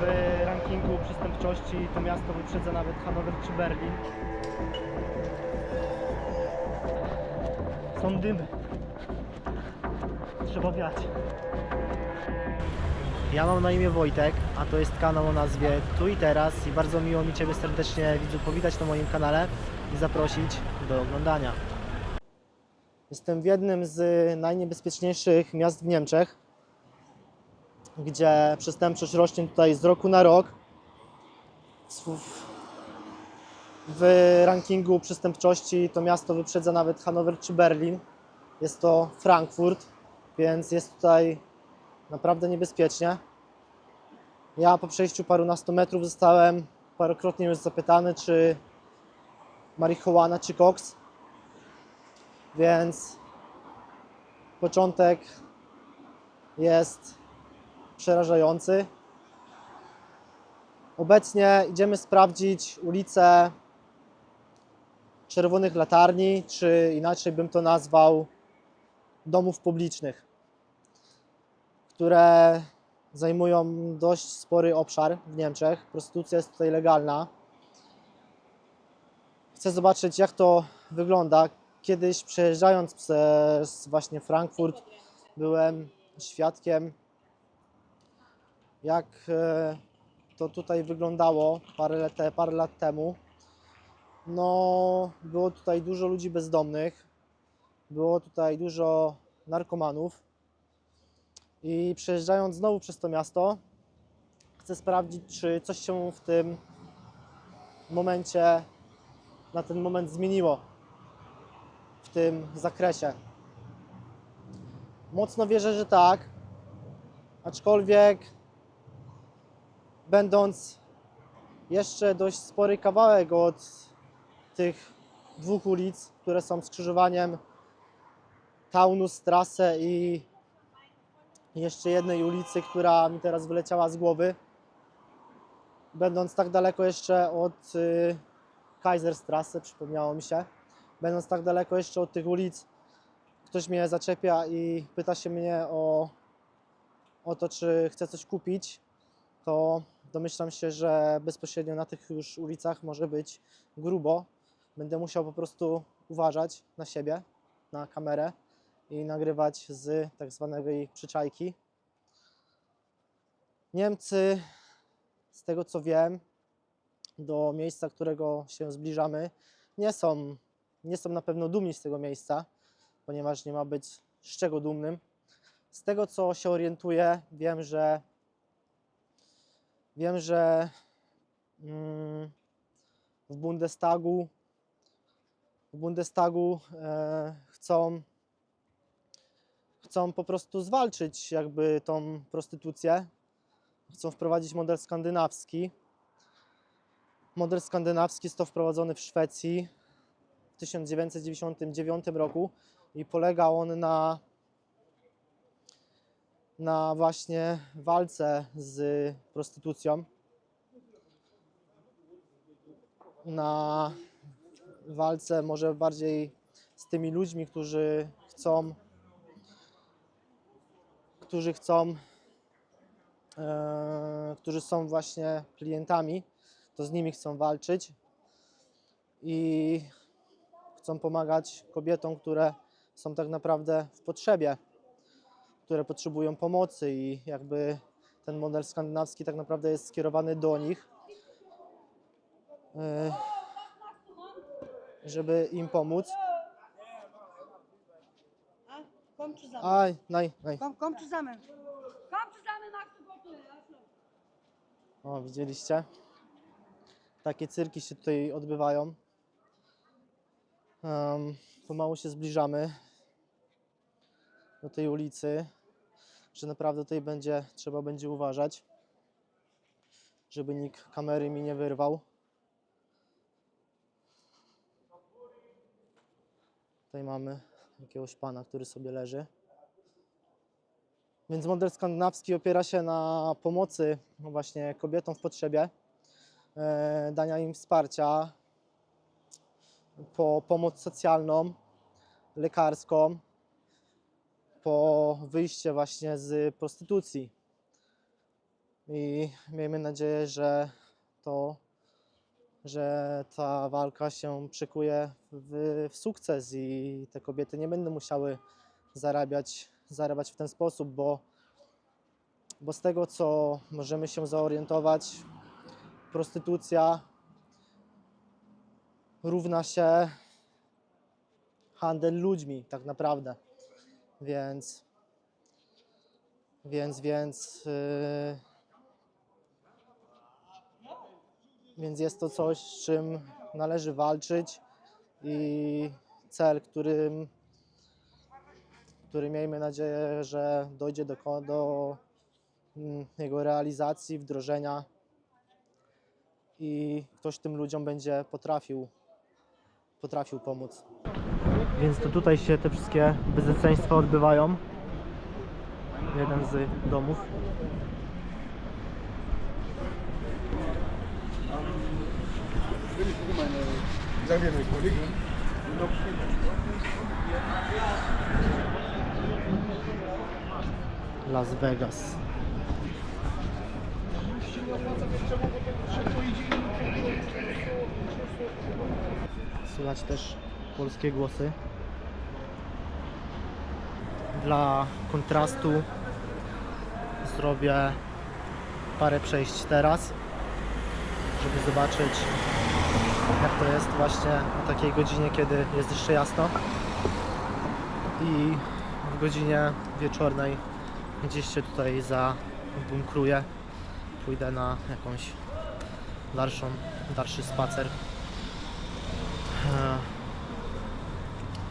W rankingu przestępczości to miasto wyprzedza nawet Hanower czy Berlin. Są dymy. Trzeba wiać. Ja mam na imię Wojtek, a to jest kanał o nazwie Tu i Teraz i bardzo miło mi Ciebie serdecznie widzu powitać na moim kanale i zaprosić do oglądania. Jestem w jednym z najniebezpieczniejszych miast w Niemczech, gdzie przestępczość rośnie tutaj z roku na rok. W- rankingu przestępczości to miasto wyprzedza nawet Hanower czy Berlin. Jest to Frankfurt, więc jest tutaj naprawdę niebezpiecznie. Ja po przejściu parunastu metrów zostałem parokrotnie już zapytany, czy marihuana, czy koks. Więc początek jest przerażający. Obecnie idziemy sprawdzić ulicę Czerwonych Latarni, czy inaczej bym to nazwał domów publicznych, które zajmują dość spory obszar w Niemczech. Prostytucja jest tutaj legalna. Chcę zobaczyć, jak to wygląda. Kiedyś przejeżdżając przez właśnie Frankfurt, byłem świadkiem, jak e, to tutaj wyglądało parę parę lat temu. No, było tutaj dużo ludzi bezdomnych, było tutaj dużo narkomanów. I przejeżdżając znowu przez to miasto, chcę sprawdzić, czy coś się w tym momencie, na ten moment zmieniło w tym zakresie. Mocno wierzę, że tak, aczkolwiek będąc jeszcze dość spory kawałek od tych dwóch ulic, które są skrzyżowaniem Taunusstrasse i jeszcze jednej ulicy, która mi teraz wyleciała z głowy. Będąc tak daleko jeszcze od y, Kaiserstrasse, przypomniało mi się, będąc tak daleko jeszcze od tych ulic, ktoś mnie zaczepia i pyta się mnie o, o to, czy chcę coś kupić, to domyślam się, że bezpośrednio na tych już ulicach może być grubo. Będę musiał po prostu uważać na siebie, na kamerę i nagrywać z tak zwanej przyczajki. Niemcy, z tego co wiem, do miejsca, którego się zbliżamy, nie są, nie są na pewno dumni z tego miejsca, ponieważ nie ma być z czego dumnym. Z tego co się orientuję, wiem, że wiem, że mm, w Bundestagu w Bundestagu e, chcą chcą po prostu zwalczyć jakby tą prostytucję. Chcą wprowadzić model skandynawski. Model skandynawski został wprowadzony w Szwecji w 1999 roku i polega on na, na właśnie walce z prostytucją. Na walce może bardziej z tymi ludźmi, którzy chcą którzy chcą, e, którzy są właśnie klientami, to z nimi chcą walczyć i chcą pomagać kobietom, które są tak naprawdę w potrzebie, które potrzebują pomocy i jakby ten model skandynawski tak naprawdę jest skierowany do nich, e, żeby im pomóc. Komm zusammen. Aj, naj, naj. Komm, komm zusammen. Also. O, widzieliście? Takie cyrki się tutaj odbywają. Um, pomału się zbliżamy do tej ulicy, że naprawdę tutaj będzie, trzeba będzie uważać, żeby nikt kamery mi nie wyrwał. Tutaj mamy jakiegoś pana, który sobie leży. Więc model skandynawski opiera się na pomocy no właśnie kobietom w potrzebie, e, dania im wsparcia, po pomoc socjalną, lekarską, po wyjście właśnie z prostytucji. I miejmy nadzieję, że to, że ta walka się przekuje w, w sukces i te kobiety nie będą musiały zarabiać, zarabiać w ten sposób, bo, bo z tego co możemy się zorientować, prostytucja równa się handel ludźmi, tak naprawdę. Więc, więc, więc, yy, więc jest to coś, z czym należy walczyć i cel, którym, który miejmy nadzieję, że dojdzie do, do mm, jego realizacji, wdrożenia i ktoś tym ludziom będzie potrafił, potrafił pomóc. Więc to tutaj się te wszystkie bezeceństwa odbywają. Jeden z domów. Las Vegas. Słychać też polskie głosy. Dla kontrastu zrobię parę przejść teraz, żeby zobaczyć jak to jest właśnie o takiej godzinie, kiedy jest jeszcze jasno i w godzinie wieczornej gdzieś się tutaj zabunkruję. Pójdę na jakąś dalszą, dalszy spacer. E,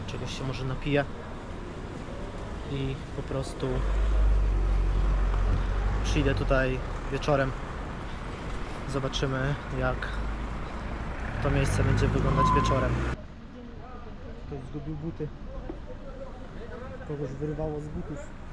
Czegoś się może napiję i po prostu przyjdę tutaj wieczorem. Zobaczymy jak to miejsce będzie wyglądać wieczorem. Ktoś zgubił buty. Kogoś wyrwało z butów.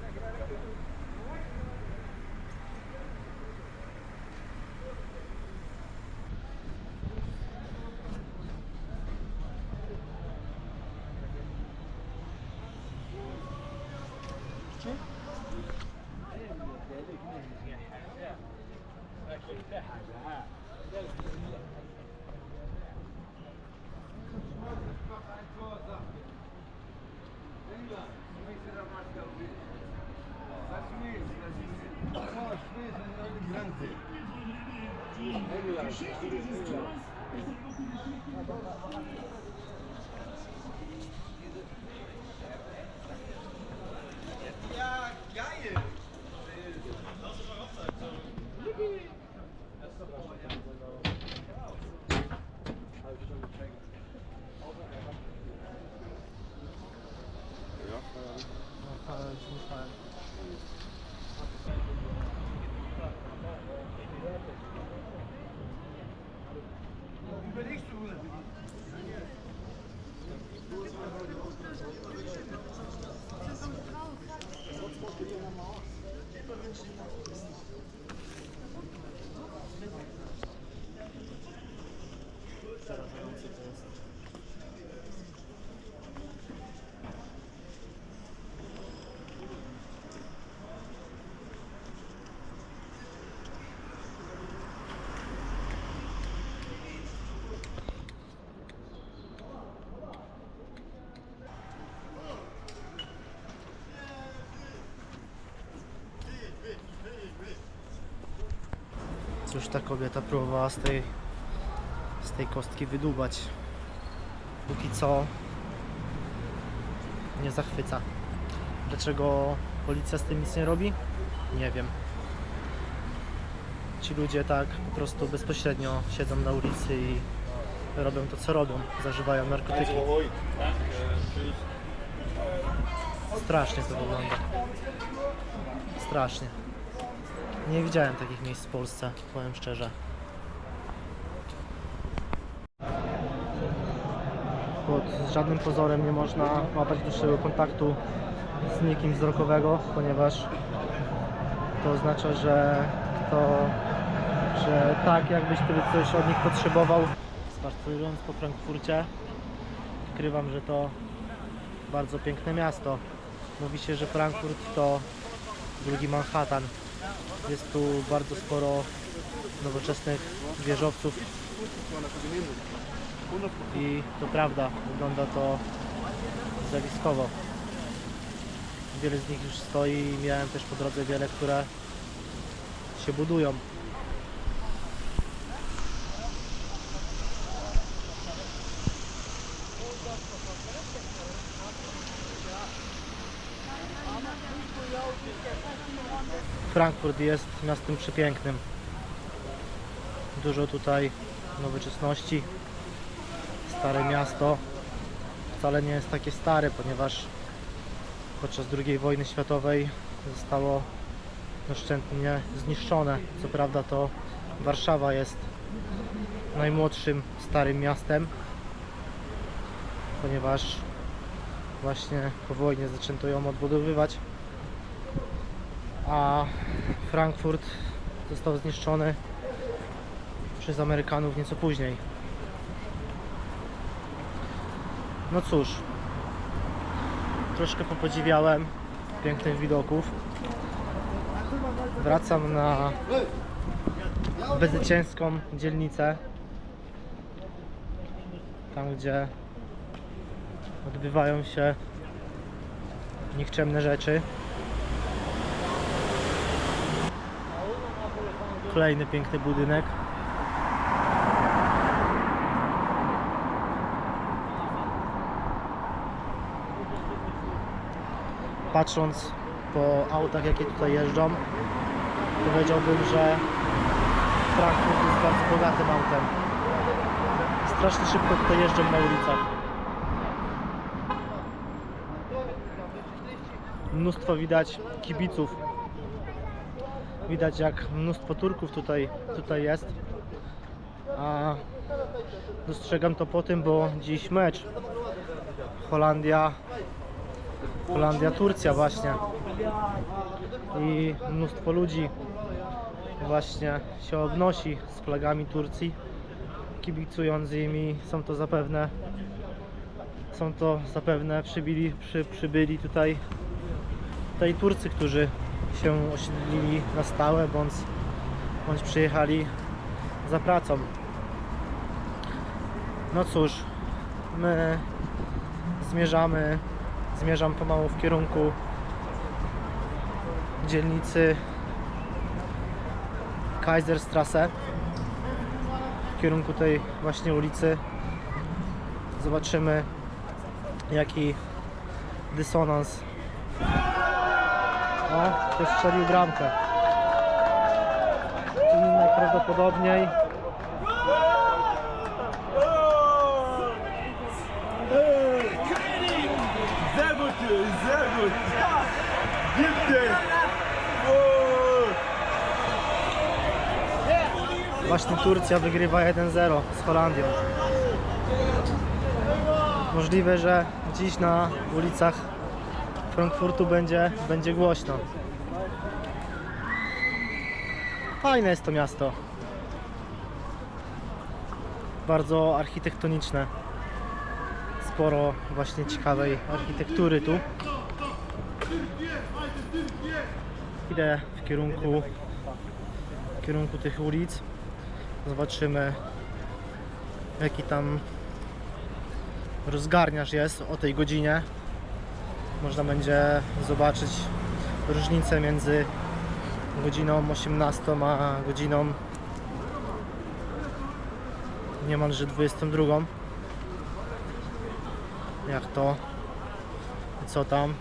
Przerażające Cóż ta kobieta próbowała z tej, z tej kostki wydłubać. Póki co nie zachwyca. Dlaczego policja z tym nic nie robi? Nie wiem. Ci ludzie tak po prostu bezpośrednio siedzą na ulicy i robią to co robią. Zażywają narkotyki. Strasznie to wygląda. Strasznie. Nie widziałem takich miejsc w Polsce, powiem szczerze. Pod żadnym pozorem nie można łapać dłuższego kontaktu z nikim wzrokowego, ponieważ to oznacza, że to, że tak jakbyś ty coś od nich potrzebował. Spacerując po Frankfurcie, odkrywam, że to bardzo piękne miasto. Mówi się, że Frankfurt to drugi Manhattan. Jest tu bardzo sporo nowoczesnych wieżowców i to prawda, wygląda to zjawiskowo. Wiele z nich już stoi i miałem też po drodze wiele, które się budują. Frankfurt jest miastem przepięknym. Dużo tutaj nowoczesności. Stare miasto wcale nie jest takie stare, ponieważ podczas II wojny światowej zostało doszczętnie zniszczone. Co prawda to Warszawa jest najmłodszym starym miastem, ponieważ właśnie po wojnie zaczęto ją odbudowywać, a Frankfurt został zniszczony przez Amerykanów nieco później. No cóż, troszkę popodziwiałem pięknych widoków. Wracam na bezeceńską dzielnicę. Tam, gdzie odbywają się nikczemne rzeczy. Kolejny piękny budynek. Patrząc po autach, jakie tutaj jeżdżą, powiedziałbym, że Frankfurt jest bardzo bogatym autem. Strasznie szybko tutaj jeżdżą na ulicach. Mnóstwo widać kibiców. Widać jak mnóstwo Turków tutaj, tutaj jest. A dostrzegam to po tym, bo dziś mecz. Holandia Holandia, Turcja właśnie. I mnóstwo ludzi właśnie się obnosi z flagami Turcji kibicując im i są to zapewne są to zapewne przybyli, przy, przybyli tutaj tutaj Turcy, którzy się osiedlili na stałe bądź, bądź przyjechali za pracą. No cóż my zmierzamy zmierzam pomału w kierunku dzielnicy Kaiserstrasse w kierunku tej właśnie ulicy. Zobaczymy jaki dysonans o, strzelił bramkę i najprawdopodobniej. Właśnie Turcja wygrywa 1-0 z Holandią. Możliwe, że dziś na ulicach Frankfurtu będzie, będzie głośno. Fajne jest to miasto. Bardzo architektoniczne. Sporo właśnie ciekawej architektury tu. Idę w kierunku w kierunku tych ulic. Zobaczymy jaki tam rozgarniarz jest o tej godzinie. Można będzie zobaczyć różnicę między godziną 18 a godziną niemalże 22. Jak to? Co tam?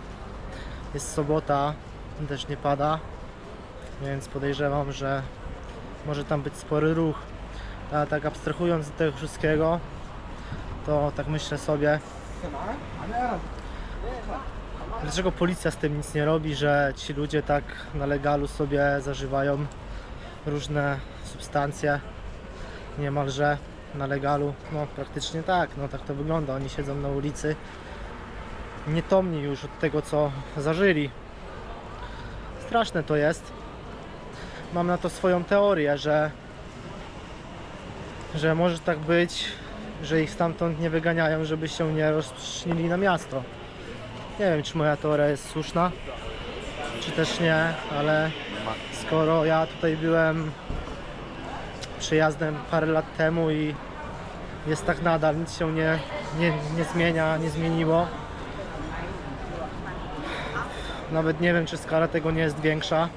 Jest sobota, też nie pada, więc podejrzewam, że może tam być spory ruch. A tak abstrahując od tego wszystkiego, to tak myślę sobie, dlaczego policja z tym nic nie robi, że ci ludzie tak na legalu sobie zażywają różne substancje, niemalże na legalu, no praktycznie tak, no tak to wygląda, oni siedzą na ulicy, nietomni już od tego co zażyli. Straszne to jest. Mam na to swoją teorię, że że może tak być, że ich stamtąd nie wyganiają, żeby się nie rozprzestrzynili na miasto. Nie wiem, czy moja teoria jest słuszna, czy też nie, ale skoro ja tutaj byłem przyjazdem parę lat temu i jest tak nadal, nic się nie, nie, nie zmienia, nie zmieniło. Nawet nie wiem, czy skala tego nie jest większa.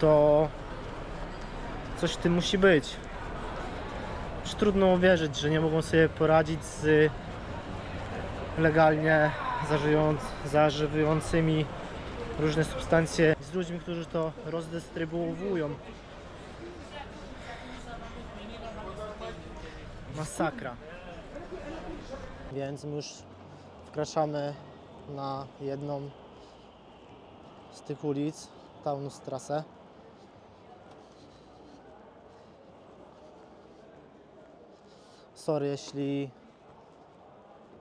To coś w tym musi być. Już trudno uwierzyć, że nie mogą sobie poradzić z legalnie zażywającymi różne substancje z ludźmi, którzy to rozdystrybuowują. Masakra. Więc już wkraczamy na jedną z tych ulic, Taunusstrasse. Sorry, jeśli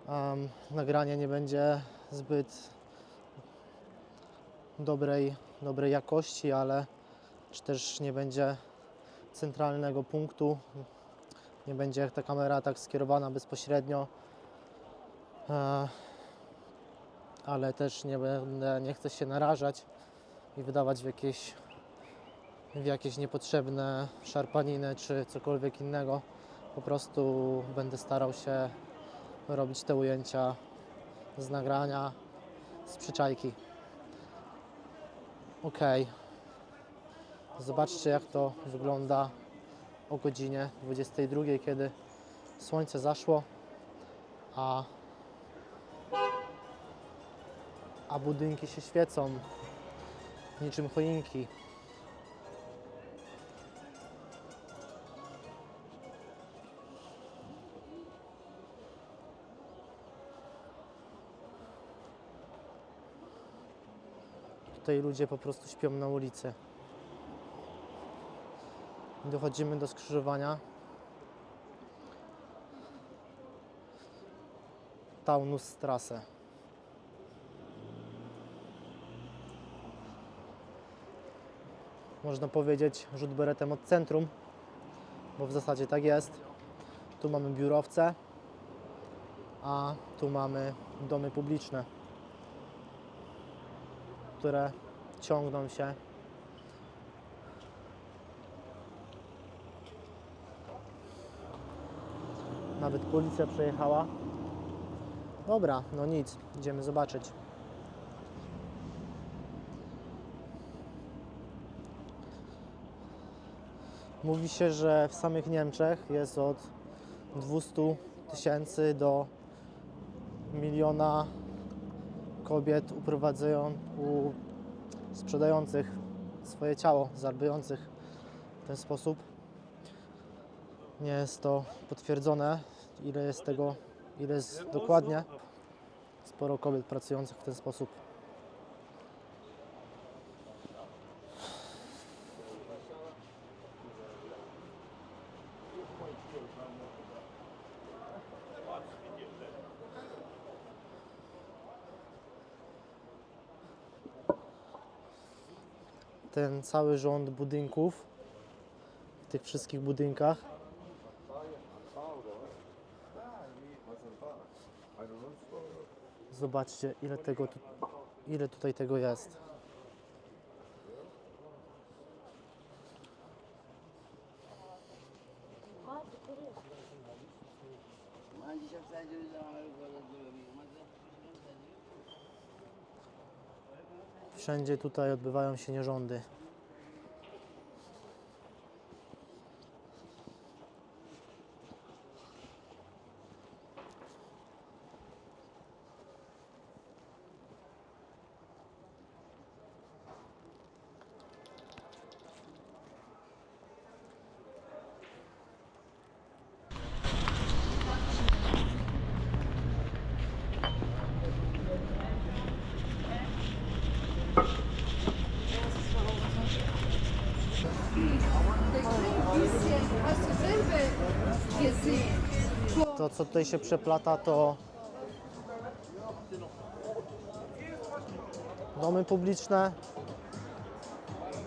um, nagranie nie będzie zbyt dobrej, dobrej jakości, ale czy też nie będzie centralnego punktu, nie będzie ta kamera tak skierowana bezpośrednio, e, ale też nie będę, nie chcę się narażać i wydawać w jakieś, w jakieś niepotrzebne szarpaniny czy cokolwiek innego. Po prostu będę starał się robić te ujęcia z nagrania, z przyczajki. Ok. Zobaczcie jak to wygląda o godzinie 22, kiedy słońce zaszło, a, a budynki się świecą niczym choinki. Tutaj ludzie po prostu śpią na ulicy. Dochodzimy do skrzyżowania. Taunusstrasse. Można powiedzieć rzut beretem od centrum, bo w zasadzie tak jest. Tu mamy biurowce, a tu mamy domy publiczne, które ciągną się Nawet policja przejechała. Dobra, no nic, idziemy zobaczyć. Mówi się, że w samych Niemczech jest od 200 tysięcy do miliona kobiet uprowadzają, u, sprzedających swoje ciało, zarabiających w ten sposób. Nie jest to potwierdzone, ile jest tego, ile jest dokładnie. Sporo kobiet pracujących w ten sposób. Ten cały rząd budynków, w tych wszystkich budynkach Zobaczcie, ile tego ile tutaj tego jest. Wszędzie tutaj odbywają się nierządy. To, co tutaj się przeplata, to domy publiczne,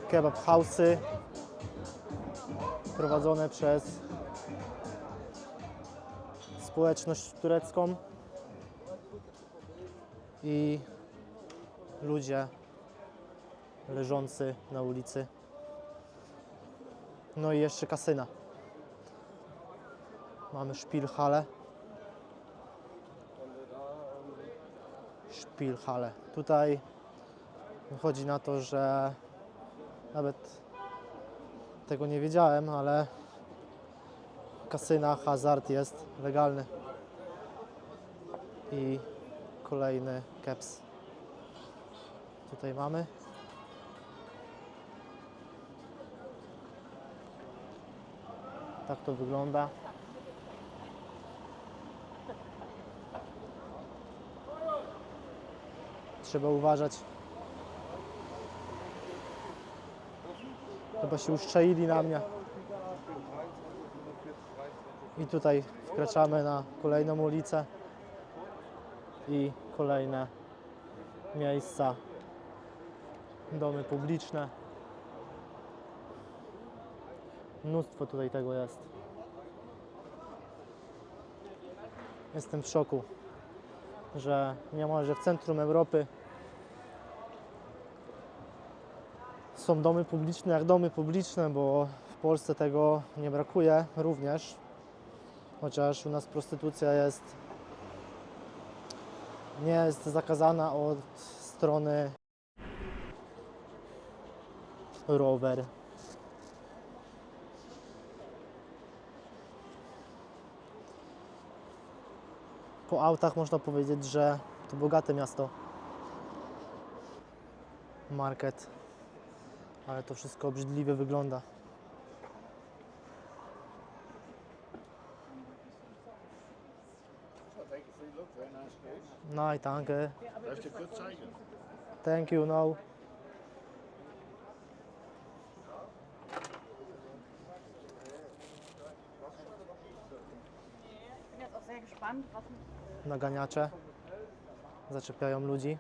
kebab house'y prowadzone przez społeczność turecką i ludzie leżący na ulicy. No i jeszcze kasyna. Mamy Szpilhalę. Szpilhalę. Tutaj wychodzi na to, że nawet tego nie wiedziałem, ale kasyna, hazard jest legalny. I kolejny keps. Tutaj mamy. Tak to wygląda. Trzeba uważać. Chyba się uszczaili na mnie. I tutaj wkraczamy na kolejną ulicę i kolejne miejsca, domy publiczne. Mnóstwo tutaj tego jest. Jestem w szoku, że niemalże w centrum Europy są domy publiczne jak domy publiczne, bo w Polsce tego nie brakuje również. Chociaż u nas prostytucja jest nie jest zakazana od strony rower. Po autach można powiedzieć, że to bogate miasto. Market. Ale to wszystko obrzydliwie wygląda. Nein, danke. Thank you, no. Ich Naganiacze zaczepiają ludzi.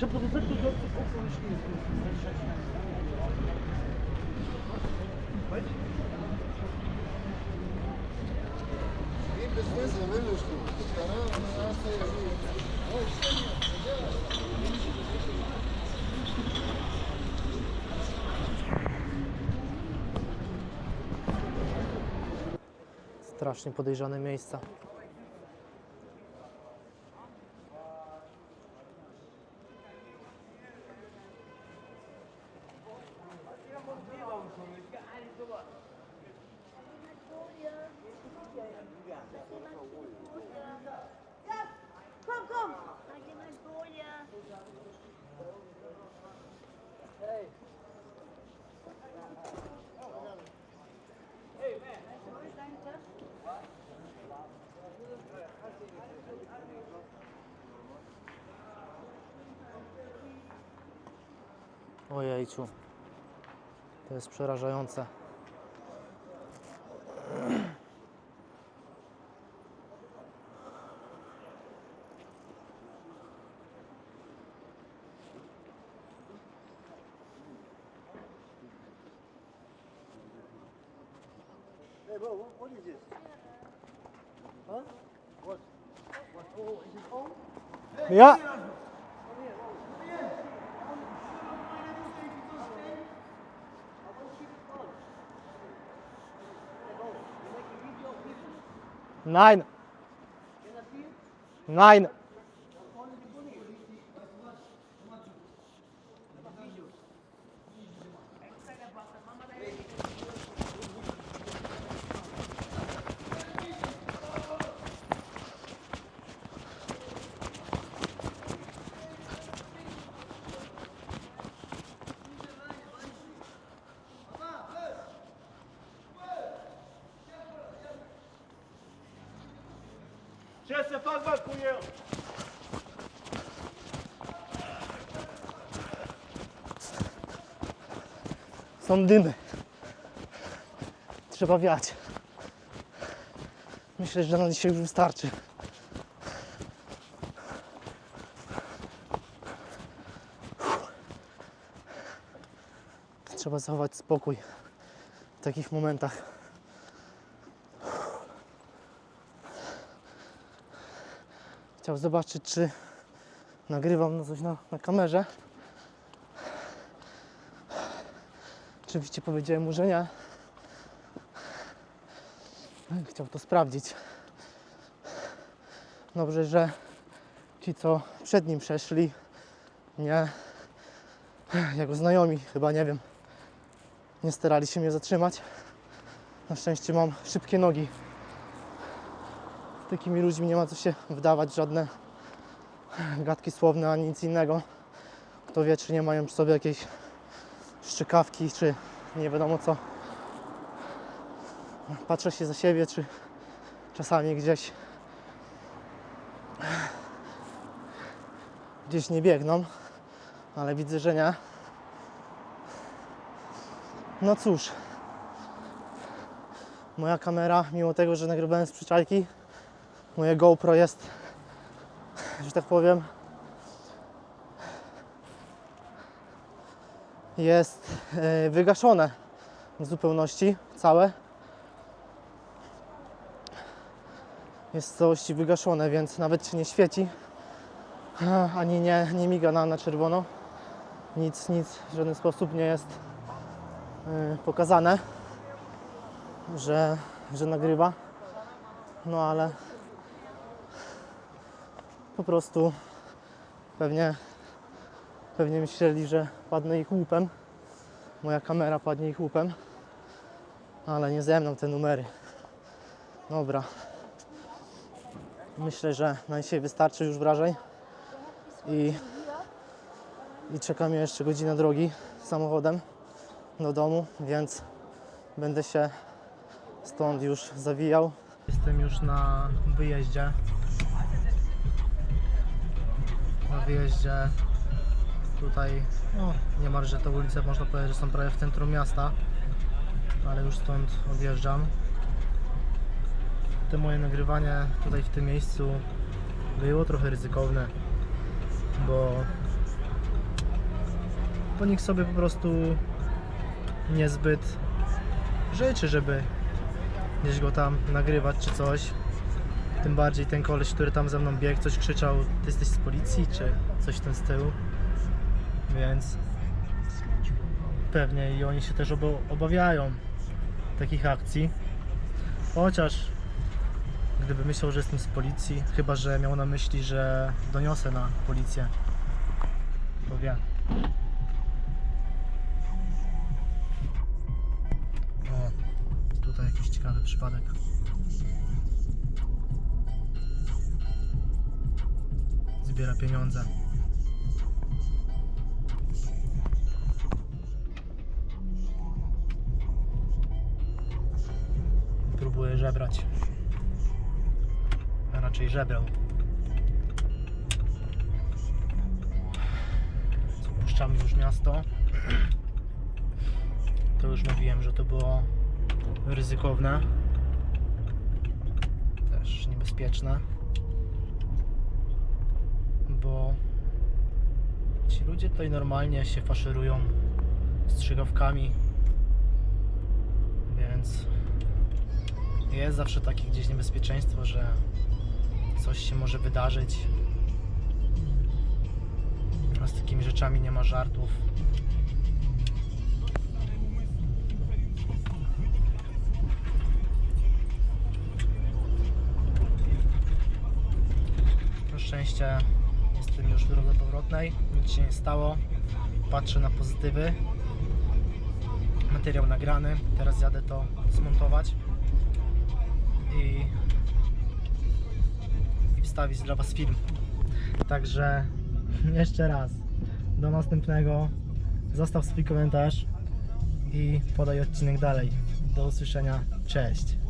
So nicht stehen. Strasznie podejrzane miejsca. Ojejciu. To jest przerażające. Nein! Nein! Są dymy. Trzeba wiać. Myślę, że na dzisiaj już wystarczy. Trzeba zachować spokój. takich momentach. Chciał zobaczyć, czy nagrywam na coś na, na kamerze. Oczywiście powiedziałem mu, że nie. Chciał to sprawdzić. Dobrze, że ci, co przed nim przeszli, nie jego znajomi, chyba nie wiem, nie starali się mnie zatrzymać. Na szczęście mam szybkie nogi. Z takimi ludźmi nie ma co się wdawać żadne gadki słowne ani nic innego. Kto wie, czy nie mają przy sobie jakiejś szczykawki, czy nie wiadomo co. Patrzę się za siebie, czy czasami gdzieś gdzieś nie biegną, ale widzę, że nie. No cóż, moja kamera, mimo tego, że nagrywałem z przyczajki, moje GoPro jest, że tak powiem, jest e, wygaszone w zupełności, całe. Jest w całości wygaszone, więc nawet się nie świeci, ani nie, nie miga na, na czerwono. Nic, nic w żaden sposób nie jest e, pokazane, że, że nagrywa. No ale po prostu pewnie, pewnie myśleli, że padnę ich łupem. Moja kamera padnie ich łupem. Ale nie ze mną te numery. Dobra. Myślę, że na dzisiaj wystarczy już wrażeń. I, i czeka mnie jeszcze godzina drogi samochodem do domu, więc będę się stąd już zawijał. Jestem już na wyjeździe. Na wyjeździe tutaj, no niemalże te ulice można powiedzieć, że są prawie w centrum miasta, ale już stąd odjeżdżam. To moje nagrywanie tutaj w tym miejscu było trochę ryzykowne, bo bo nikt sobie po prostu niezbyt życzy, żeby gdzieś go tam nagrywać czy coś. Tym bardziej ten koleś, który tam ze mną biegł, coś krzyczał, ty jesteś z policji, czy coś w tym stylu. Więc pewnie i oni się też obawiają takich akcji. Chociaż gdyby myślał, że jestem z policji, chyba że miał na myśli, że doniosę na policję. To wie. O, tutaj jakiś ciekawy przypadek. Zbiera pieniądze. Próbuje żebrać. A raczej żebrał. Opuszczamy już miasto. To już mówiłem, że to było ryzykowne. Też niebezpieczne. Bo ci ludzie tutaj normalnie się faszerują strzygawkami. Więc jest zawsze takie gdzieś niebezpieczeństwo, że coś się może wydarzyć. A z takimi rzeczami nie ma żartów. Na szczęście jestem już w drodze powrotnej, nic się nie stało. Patrzę na pozytywy. Materiał nagrany, teraz jadę to zmontować i, i wstawić dla Was film. Także jeszcze raz do następnego. Zostaw swój komentarz i podaj odcinek dalej. Do usłyszenia. Cześć.